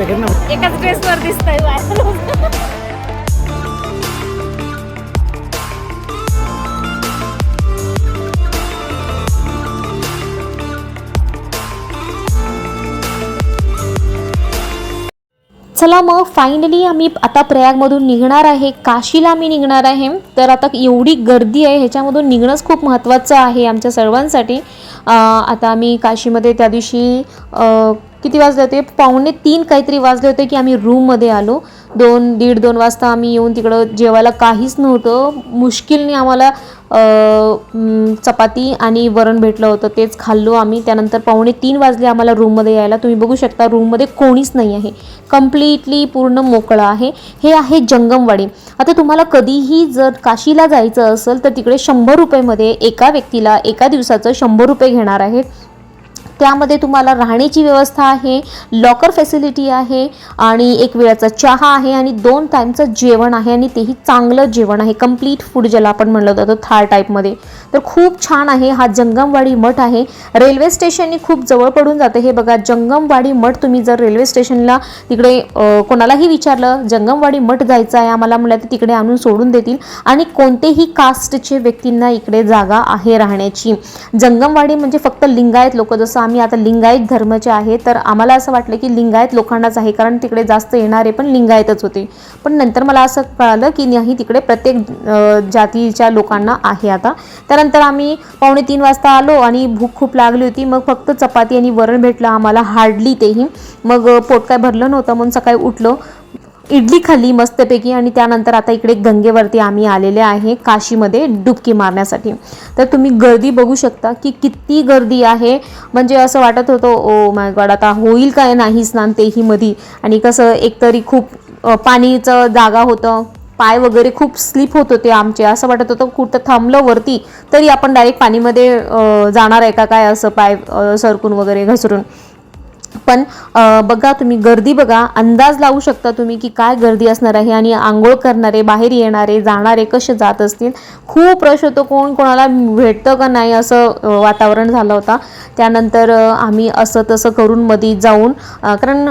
एकाच ड्रेसवर दिसतंय बाहेर. चला मग फायनली आम्ही आता प्रयागमधून निघणार आहे. काशीला आम्ही निघणार आहे. तर आता एवढी गर्दी आहे ह्याच्यामधून निघणंच खूप महत्त्वाचं आहे आमच्या सर्वांसाठी. आता आम्ही काशीमध्ये त्या दिवशी किती वाजले होते? पावणे तीन काहीतरी वाजले होते की आम्ही रूममध्ये आलो. दोन दीड दोन वाजता आम्ही येऊन तिकडं जेवायला काहीच नव्हतं. मुश्किलने आम्हाला चपाती आणि वरण भेटलं होतं. तेच खाल्लो आम्ही. त्यानंतर पावणे तीन वाजले आम्हाला रूममध्ये यायला. तुम्ही बघू शकता रूममध्ये कोणीच नाही आहे. कम्प्लिटली पूर्ण मोकळं आहे. हे आहे जंगमवाडी. आता तुम्हाला कधीही जर काशीला जायचं असेल तर तिकडे शंभर रुपयेमध्ये एका व्यक्तीला एका दिवसाचं शंभर रुपये घेणार आहेत. त्यामध्ये तुम्हाला राहण्याची व्यवस्था आहे लॉकर फॅसिलिटी आहे आणि एक वेळाचा चहा आहे आणि दोन टाईमचं जेवण आहे आणि तेही चांगलं जेवण आहे. कंप्लीट फूड ज्याला आपण म्हणलं जातं थार टाईपमध्ये तर खूप छान आहे हा जंगमवाडी मठ आहे. रेल्वे स्टेशननी खूप जवळ पडून जातं. हे बघा जंगमवाडी मठ तुम्ही जर रेल्वे स्टेशनला तिकडे कोणालाही विचारलं जंगमवाडी मठ जायचं आहे आम्हाला म्हणलं तर तिकडे आणून सोडून देतील. आणि कोणतेही कास्टचे व्यक्तींना इकडे जागा आहे राहण्याची. जंगमवाडी म्हणजे फक्त लिंगायत लोक जसं आम्ही आता लिंगायत धर्माचे आहे तर आम्हाला असं वाटलं की लिंगायत लोकांनाच आहे कारण तिकडे जास्त येणारे पण लिंगायतच होते. पण नंतर मला असं कळालं की नाही तिकडे प्रत्येक जातीच्या लोकांना आहे आता. त्यानंतर आम्ही पावणे तीन वाजता आलो आणि भूक खूप लागली होती. मग फक्त चपाती आणि वरण भेटलं आम्हाला हार्डली तेही. मग पोट काय भरलं नव्हतं म्हणून सकाळी उठलो. इडली खाल्ली मस्तपैकी आणि त्यानंतर आता इकडे गंगेवरती आम्ही आलेले आहे काशीमध्ये डुबकी मारण्यासाठी. तर तुम्ही गर्दी बघू शकता की किती गर्दी आहे. म्हणजे असं वाटत होतं ओ माय गॉड आता होईल काय? नाही स्नान तेही मधी. आणि कसं एकतरी खूप पाणीचं जागा होतं. पाय वगैरे खूप स्लिप होत होते आमचे. असं वाटत होतं कुठं थांबलं वरती तरी आपण डायरेक्ट पाणीमध्ये जाणार आहे का काय असं पाय सरकून वगैरे घसरून. पण बघा तुम्ही गर्दी बघा. अंदाज लावू शकता तुम्ही की काय गर्दी असणार आहे आणि आंघोळ करणारे बाहेर येणारे जाणारे कसे जात असतील? खूप रश होतो. कोण कोणाला भेटतं का नाही असं वातावरण झालं होता. त्यानंतर आम्ही असं तसं करून मध्ये जाऊन कारण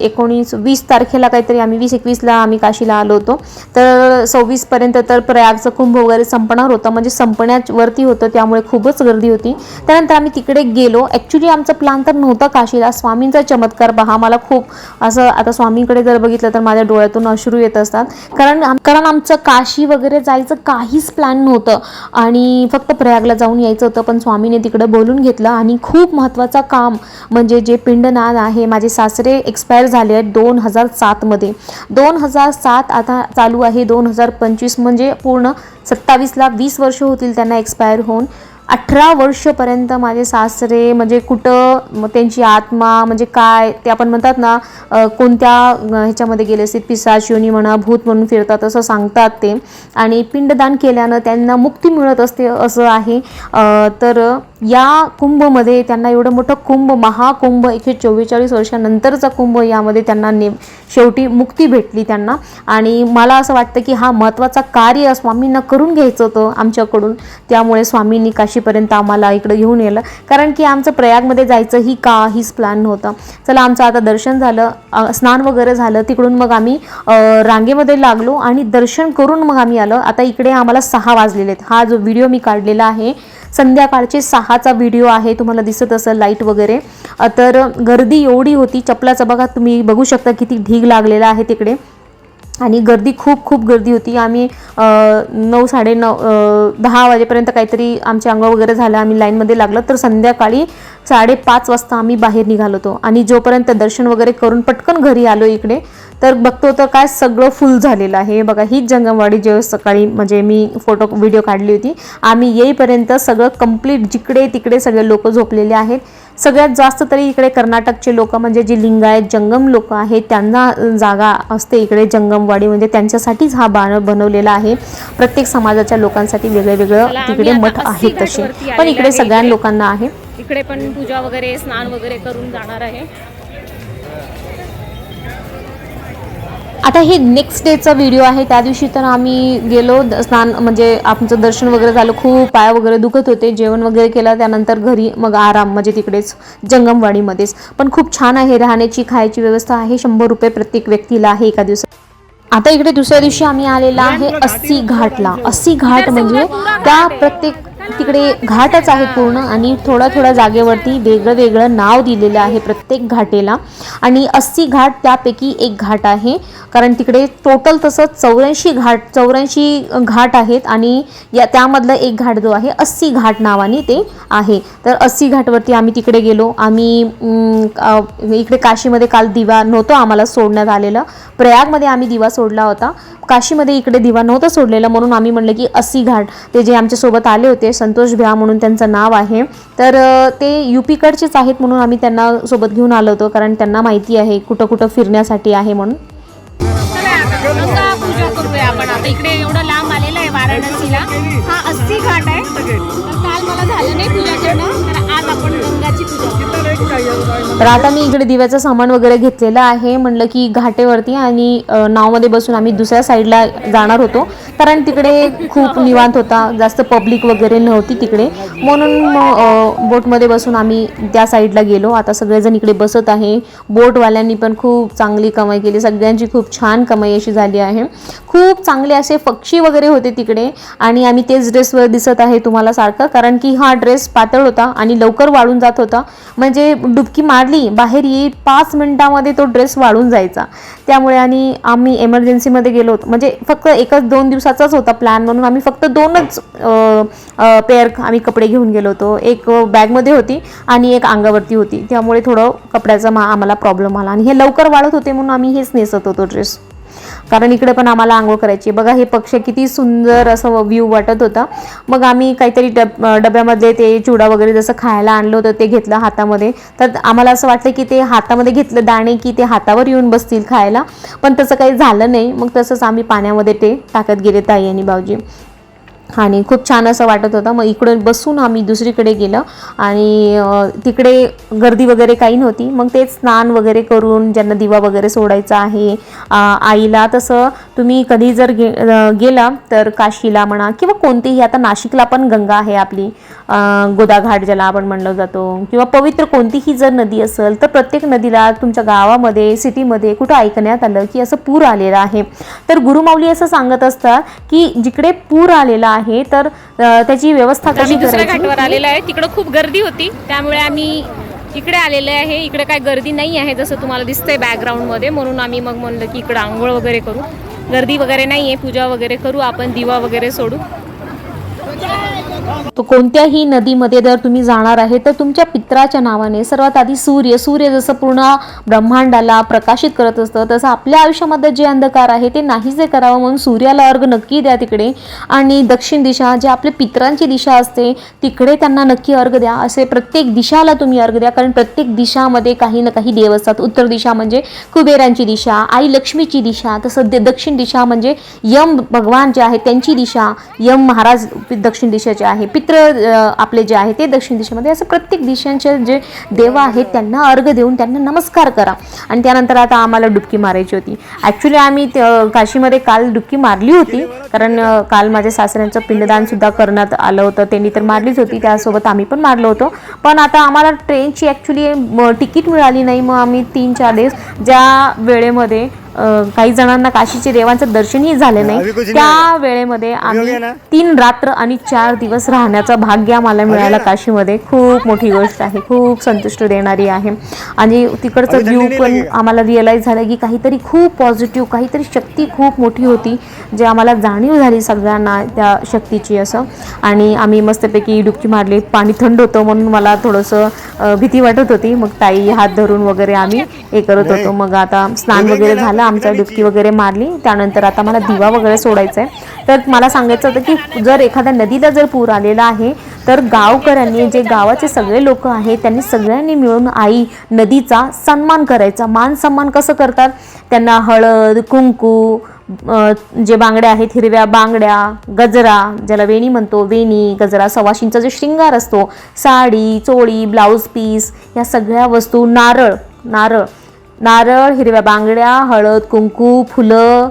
एकोणीस वीस तारखेला काहीतरी आम्ही वीस एकवीसला आम्ही काशीला आलो होतो. तर सव्वीसपर्यंत तर प्रयागचं कुंभ वगैरे संपणार होतं. म्हणजे संपण्यावरती होतं. त्यामुळे खूपच गर्दी होती. त्यानंतर आम्ही तिकडे गेलो. ॲक्च्युली आमचा प्लान तर नव्हता काशीला. स्वामींचा चमत्कार पहा. मला खूप असं आता स्वामींकडे जर बघितलं तर माझ्या डोळ्यातून अश्रू येत असतात. कारण कारण आमचं काशी वगैरे जायचं काहीच प्लॅन नव्हतं. आणि फक्त प्रयागला जाऊन यायचं होतं पण स्वामीने तिकडे बोलून घेतलं. आणि खूप महत्त्वाचं काम म्हणजे जे पिंडनान आहे माझे सासरे एक्सपायर झाले आहेत दोन हजार सातमध्ये दोन हजार सात आता चालू आहे दोन हजार पंचवीस म्हणजे पूर्ण सत्तावीसला वीस वर्ष होतील त्यांना एक्सपायर होऊन. अठरा वर्षपर्यंत माझे सासरे म्हणजे कुठं त्यांची आत्मा म्हणजे काय ते आपण म्हणतात ना कोणत्या ह्याच्यामध्ये गेले असतील पिसाच योनी म्हणा भूत म्हणून फिरतात असं सांगतात ते. आणि पिंडदान केल्यानं त्यांना मुक्ती मिळत असते असं आहे. तर या कुंभमध्ये त्यांना एवढं मोठं कुंभ महाकुंभ एकशे चव्वेचाळीस वर्षानंतरचा कुंभ यामध्ये त्यांना ने शेवटी मुक्ती भेटली त्यांना. आणि मला असं वाटतं की हा महत्त्वाचा कार्य स्वामींना करून घ्यायचं होतं आमच्याकडून. त्यामुळे स्वामींनी काशीपर्यंत आम्हाला इकडं घेऊन येलं कारण की आमचं प्रयागमध्ये जायचं ही का हीच प्लॅन नव्हतं. चला आमचं आता दर्शन झालं स्नान वगैरे झालं. तिकडून मग आम्ही रांगेमध्ये लागलो आणि दर्शन करून मग आम्ही आलो. आता इकडे आम्हाला सहा वाजलेले आहेत. हा जो व्हिडिओ मी काढलेला आहे संध्याकाळचे सहाचा व्हिडिओ आहे तुम्हाला दिसत असेल लाइट वगैरे. तर गर्दी एवढी होती चपलाचं बघा तुम्ही बघू शकता किती ढीग लागलेला आहे तिकडे. आणि गर्दी खूप खूप गर्दी होती. आम्ही नऊ साडे नऊ दहा वाजेपर्यंत काहीतरी आमचे अंग वगैरे झालं आम्ही लाईनमध्ये लागलं. तर संध्याकाळी साडेपाच वाजता आम्ही बाहेर निघालो होतो. आणि जोपर्यंत दर्शन वगैरे करून पटकन घरी आलो इकडे तर बघतो तर काय सगळं फुल झालेलं आहे. बघा हीच जंगमवाडी जे सकाळी म्हणजे मी फोटो व्हिडिओ काढली होती. आम्ही येईपर्यंत सगळं कंप्लीट जिकडे तिकडे सगळे लोक झोपलेले आहेत. सगळ्यात जास्त तरी इकडे कर्नाटकचे लोक म्हणजे जे लिंगायत जंगम लोक आहेत त्यांना जागा असते इकडे जंगमवाडी. म्हणजे त्यांच्यासाठीच हा बाण बनवलेला आहे. प्रत्येक समाजाच्या लोकांसाठी वेगळे वेगळं तिकडे मठ आहेत तसे. पण इकडे सगळ्या. लोकांना आहे. इकडे पण पूजा वगैरे स्नान वगैरे करून जाणार आहे. आता हे नेक्स्ट डेचा व्हिडिओ आहे त्या दिवशी तर आम्ही गेलो स्नान म्हणजे आमचं दर्शन वगैरे झालं खूप पाय वगैरे दुखत होते जेवण वगैरे केलं त्यानंतर घरी मग आराम म्हणजे तिकडेच जंगमवाडीमध्येच. पण खूप छान आहे राहण्याची खायची व्यवस्था आहे शंभर रुपये प्रत्येक व्यक्तीला आहे एका दिवसात. आता इकडे दुसऱ्या दिवशी आम्ही आलेला आहे अस्सी घाटला. अस्सी घाट म्हणजे त्या प्रत्येक तिकडे घाटच आहेत पूर्ण आणि थोड्या थोड्या जागेवरती वेगळं वेगळं नाव दिलेलं आहे प्रत्येक घाटेला. आणि अस्सी घाट त्यापैकी एक घाट आहे. कारण तिकडे टोटल तसं चौऱ्याऐंशी घाट चौऱ्याऐंशी घाट आहेत आणि या त्यामधलं एक घाट जो आहे अस्सी घाट नावाने ते आहे. तर अस्सी घाटवरती आम्ही तिकडे गेलो. आम्ही इकडे काशीमध्ये काल दिवा नव्हतो आम्हाला सोडण्यात आलेलं. प्रयागमध्ये आम्ही दिवा सोडला होता. काशीमध्ये इकडे दिवा नव्हता सोडलेला म्हणून आम्ही म्हणलं की अस्सी घाट ते जे आमच्यासोबत आले होते संतोष भ्या म्हणून त्यांचं नाव आहे. तर ते यू पीकडचेच आहेत म्हणून आम्ही त्यांना सोबत घेऊन आलो होतो कारण त्यांना माहिती आहे कुठं कुठं फिरण्यासाठी आहे म्हणून. पूजा करूया आपण. आता इकडे एवढं लांब आलेलं आहे वाराणसीला. हा अस्सी घाट आहे. काल मला झालं नाही तर आता मी इकडे दिव्याचं सामान वगैरे घेतलेलं आहे. म्हणलं की घाटेवरती आणि नावमध्ये बसून आम्ही दुसऱ्या साईडला जाणार होतो. कारण तिकडे खूप निवांत होता जास्त पब्लिक वगैरे नव्हती तिकडे. म्हणून मग बोटमध्ये बसून आम्ही त्या साईडला गेलो. आता सगळेजण इकडे बसत आहे. बोटवाल्यांनी पण खूप चांगली कमाई केली. सगळ्यांची खूप छान कमाई अशी झाली आहे. खूप चांगले असे पक्षी वगैरे होते तिकडे. आणि आम्ही तेच ड्रेसवर दिसत आहे तुम्हाला सारखं. कारण की हा ड्रेस पातळ होता आणि लवकर वाळून जात होता. म्हणजे डुबकी मारली बाहेर येईल पाच मिनिटामध्ये तो ड्रेस वाळून जायचा. त्यामुळे आणि आम्ही एमर्जन्सीमध्ये गेलो होतो. म्हणजे फक्त एकच दोन दिवसाचाच होता प्लॅन म्हणून आम्ही फक्त दोनच पेअर आम्ही कपडे घेऊन गेलो होतो. एक बॅगमध्ये होती आणि एक अंगावरती होती. त्यामुळे थोडं कपड्याचा मा आम्हाला प्रॉब्लेम आला आणि हे लवकर वाढत होते म्हणून आम्ही हेच नेसत होतो ड्रेस कारण इकडे पण आम्हाला आंघोळ करायची बघा हे पक्षी किती सुंदर असं व्ह्यू वाटत होता. मग आम्ही काहीतरी डब डब्यामध्ये ते चिवडा वगैरे जसं खायला आणलं होतं ते घेतलं हातामध्ये. तर आम्हाला असं वाटलं की ते हातामध्ये घेतलं दाणे की ते हातावर येऊन बसतील खायला. पण तसं काही झालं नाही. मग तसंच आम्ही पाण्यामध्ये ते टाकत गेले ताई आणि भाऊजी. आणि खूप छान असं वाटत होतं. मग इकडून बसून आम्ही दुसरीकडे गेलं आणि तिकडे गर्दी वगैरे काही नव्हती. मग तेच स्नान वगैरे करून ज्यांना दिवा वगैरे सोडायचा आहे आईला तसं तुम्ही कधी जर गे गेला तर काशीला म्हणा किंवा कोणतीही आता नाशिकला पण गंगा आहे आपली गोदाघाट ज्याला आपण म्हणलं जातो किंवा पवित्र कोणतीही जर नदी असेल तर प्रत्येक नदीला तुमच्या गावामध्ये सिटीमध्ये कुठं ऐकण्यात आलं की असं पूर आलेलं आहे. तर गुरुमाऊली असं सांगत असतात की जिकडे पूर आलेला आहे तर त्याची व्यवस्था कशी दुसऱ्या घाटावर आलेलो आहे. तिकडं खूप गर्दी होती. त्यामुळे आम्ही इकडे आलेले आहे. इकडे काय गर्दी नाही आहे जसं तुम्हाला दिसतंय बॅकग्राऊंडमध्ये म्हणून आम्ही मग म्हणलं की इकडं आंघोळ वगैरे करू. गर्दी वगैरे नाही आहे पूजा वगैरे करू आपण दिवा वगैरे सोडू. तो कोणत्याही नदीमध्ये जर तुम्ही जाणार आहे तर तुमच्या पित्राच्या नावाने सर्वात आधी सूर्य सूर्य जसं पूर्ण ब्रह्मांडाला प्रकाशित करत असतं तसं आपल्या आयुष्यामध्ये जे अंधकार आहे ते नाहीसे करावं म्हणून सूर्याला अर्घ नक्की द्या तिकडे. आणि दक्षिण दिशा जे आपल्या पित्रांची दिशा असते तिकडे त्यांना नक्की अर्घ द्या. असे प्रत्येक दिशाला तुम्ही अर्घ द्या कारण प्रत्येक दिशामध्ये काही ना काही देव असतात. उत्तर दिशा म्हणजे कुबेरांची दिशा आई लक्ष्मीची दिशा तसं दक्षिण दिशा म्हणजे यम भगवान जे आहेत त्यांची दिशा यम महाराज दक्षिण दिशेचे आहे. पित्र आपले जे आहे ते दक्षिण दिशेमध्ये. असं प्रत्येक दिशांचे जे देव आहेत त्यांना अर्घ देऊन त्यांना नमस्कार करा. आणि त्यानंतर आता आम्हाला डुबकी मारायची होती. ॲक्च्युली आम्ही काशीमध्ये काल डुबकी मारली होती. कारण काल माझ्या सासऱ्यांचं पिंडदानसुद्धा करण्यात आलं होतं. त्यांनी तर मारलीच होती. त्यासोबत आम्ही पण मारलो होतो. पण आता आम्हाला ट्रेनची ॲक्च्युली तिकीट मिळाली नाही. मग आम्ही तीन चार दिवस ज्या वेळेमध्ये काही जणांना काशीचे देवांचं दर्शनही झाले नाही. त्या वेळेमध्ये आम्ही तीन रात्र आणि चार दिवस राहण्याचा भाग्य आम्हाला मिळालं काशीमध्ये. खूप मोठी गोष्ट आहे. खूप संतुष्ट देणारी आहे. आणि तिकडचं व्ह्यू पण आम्हाला रिअलाईज झालं की काहीतरी खूप पॉझिटिव्ह काहीतरी शक्ती खूप मोठी होती जे आम्हाला जाणीव झाली सगळ्यांना त्या शक्तीची असं. आणि आम्ही मस्तपैकी डुबकी मारली पाणी थंड होतं म्हणून मला थोडंसं भीती वाटत होती. मग ताई हात धरून वगैरे आम्ही हे करत होतो. मग आता स्नान वगैरे झालं आमच्या डुबकी वगैरे मारली. त्यानंतर आता मला दिवा वगैरे सोडायचा आहे तर मला सांगायचं होतं की जर एखाद्या नदीला जर पूर आलेला आहे तर गावकऱ्यांनी जे गावाचे सगळे लोक आहेत त्यांनी सगळ्यांनी मिळून आई नदीचा सन्मान करायचा. मान सन्मान कसं करतात? त्यांना हळद कुंकू जे बांगड्या आहेत हिरव्या बांगड्या गजरा ज्याला वेणी म्हणतो वेणी गजरा सवाशींचा जो शृंगार असतो साडी चोळी ब्लाऊज पीस या सगळ्या वस्तू नारळ नारळ नारळ हिरव्या बांगड्या हळद कुंकू फुलं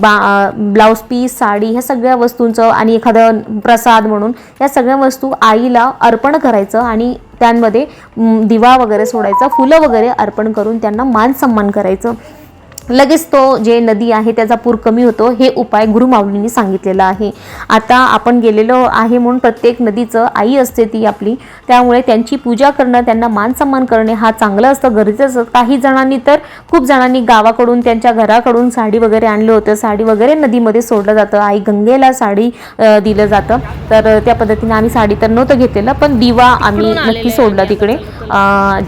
बा ब्लाऊज पीस साडी ह्या सगळ्या वस्तूंचं आणि एखादं प्रसाद म्हणून या सगळ्या वस्तू आईला अर्पण करायचं आणि त्यांमध्ये दिवा वगैरे सोडायचा फुलं वगैरे अर्पण करून त्यांना मान सन्मान करायचं. लगेच तो जे नदी आहे त्याचा पूर कमी होतो हे उपाय गुरुमाऊलींनी सांगितलेला आहे. आता आपण गेलेलो आहे म्हणून प्रत्येक नदीचं आई असते ती आपली. त्यामुळे त्यांची पूजा करणं त्यांना मान सन्मान करणे हा चांगलं असतं गरजेचं असतं. काही जणांनी तर खूप जणांनी गावाकडून त्यांच्या घराकडून साडी वगैरे आणलं होतं. साडी वगैरे नदीमध्ये सोडलं जातं. आई गंगेला साडी दिलं जातं. तर त्या पद्धतीने आम्ही साडी तर नव्हतं घेतलेलं पण दिवा आम्ही नक्की सोडला तिकडे.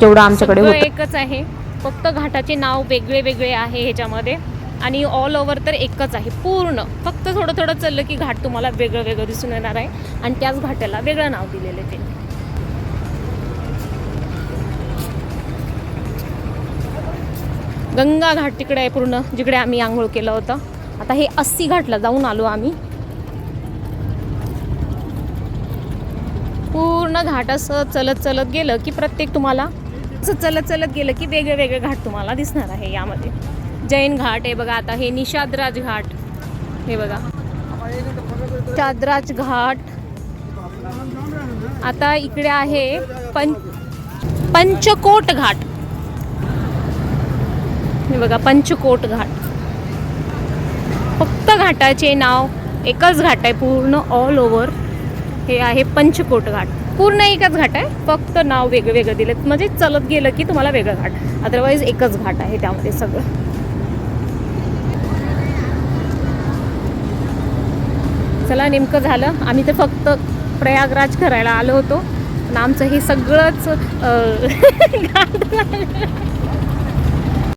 जेवढं आमच्याकडे होतं. एकच आहे. फक्त घाटाचे नाव वेगळे वेगळे आहे ह्याच्यामध्ये. आणि ऑल ओव्हर तर एकच आहे पूर्ण. फक्त थोडं थोडं चाललं की घाट तुम्हाला वेगळं वेगळं दिसून येणार आहे. आणि त्याच घाटाला वेगळं नाव दिलेलं आहे त्यांनी. गंगा घाट तिकडे आहे पूर्ण जिकडे आम्ही आंघोळ केलं होतं. आता हे अस्सी घाटला जाऊन आलो आम्ही. पूर्ण घाट असं चलत चलत गेलं की प्रत्येक तुम्हाला असं चलत चलत गेलं की वेगळे वेगळे घाट तुम्हाला दिसणार आहे यामध्ये. जैन घाट आहे बघा आता हे निषादराज घाट. हे बघा. चादराज घाट. आता इकडे आहे पं पंचकोट घाट. हे बघा पंचकोट घाट. फक्त घाटाचे नाव एकच घाट आहे पूर्ण ऑल ओव्हर हे आहे पंचकोट घाट. पूर्ण एकच घाट आहे. फक्त नाव वेगळं वेगळं दिलं म्हणजे चलत गेलं की तुम्हाला वेगळं घाट. अदरवाईज एकच घाट आहे त्यामध्ये सगळं. चला नेमकं झालं. आम्ही तर फक्त प्रयागराज करायला आलो होतो. पण आमचं हे सगळंच